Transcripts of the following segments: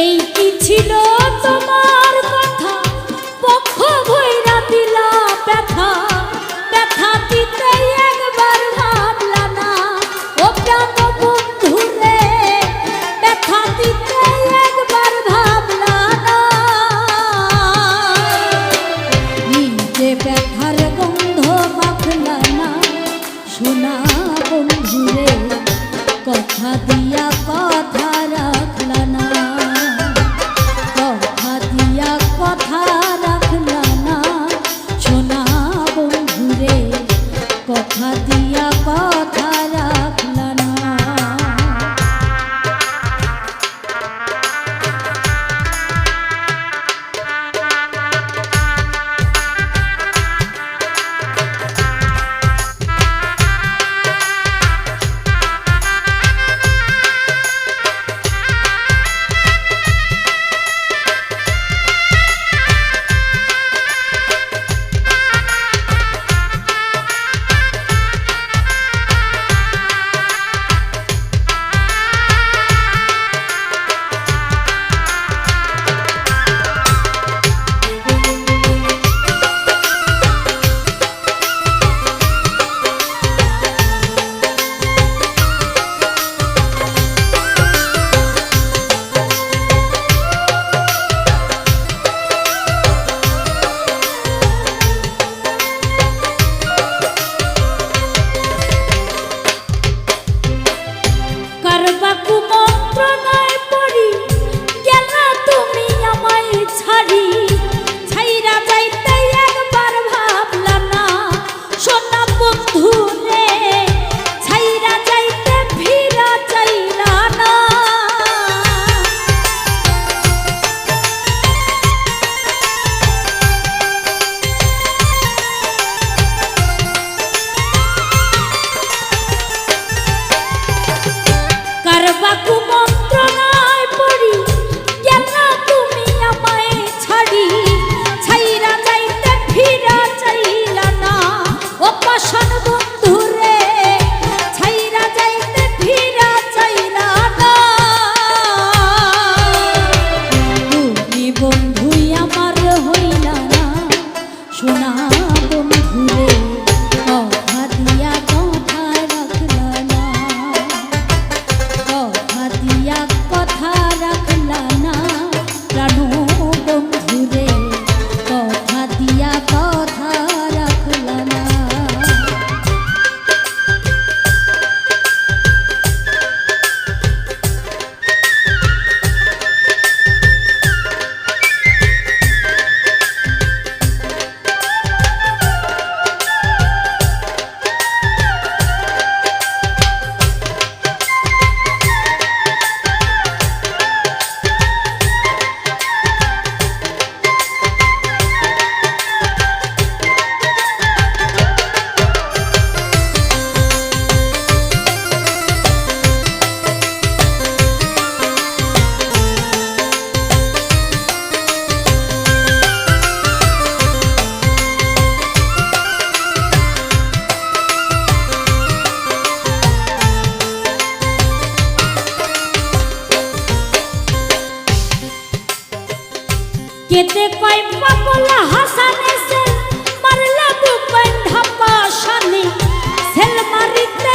এই কি ছিল তোমার কথা? পক্ষ ভৈরা দিলা ব্যথা। ব্যথা একবার ভাবলা না। ও প্রাণ বন্ধু রে ব্যথা দিতে কেতে কয় পাগলা হাসান এসে মারলা বুক বান্ধা পাশানি সেল মারিতে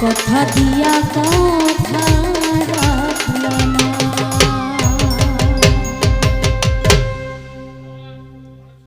कथा दिया का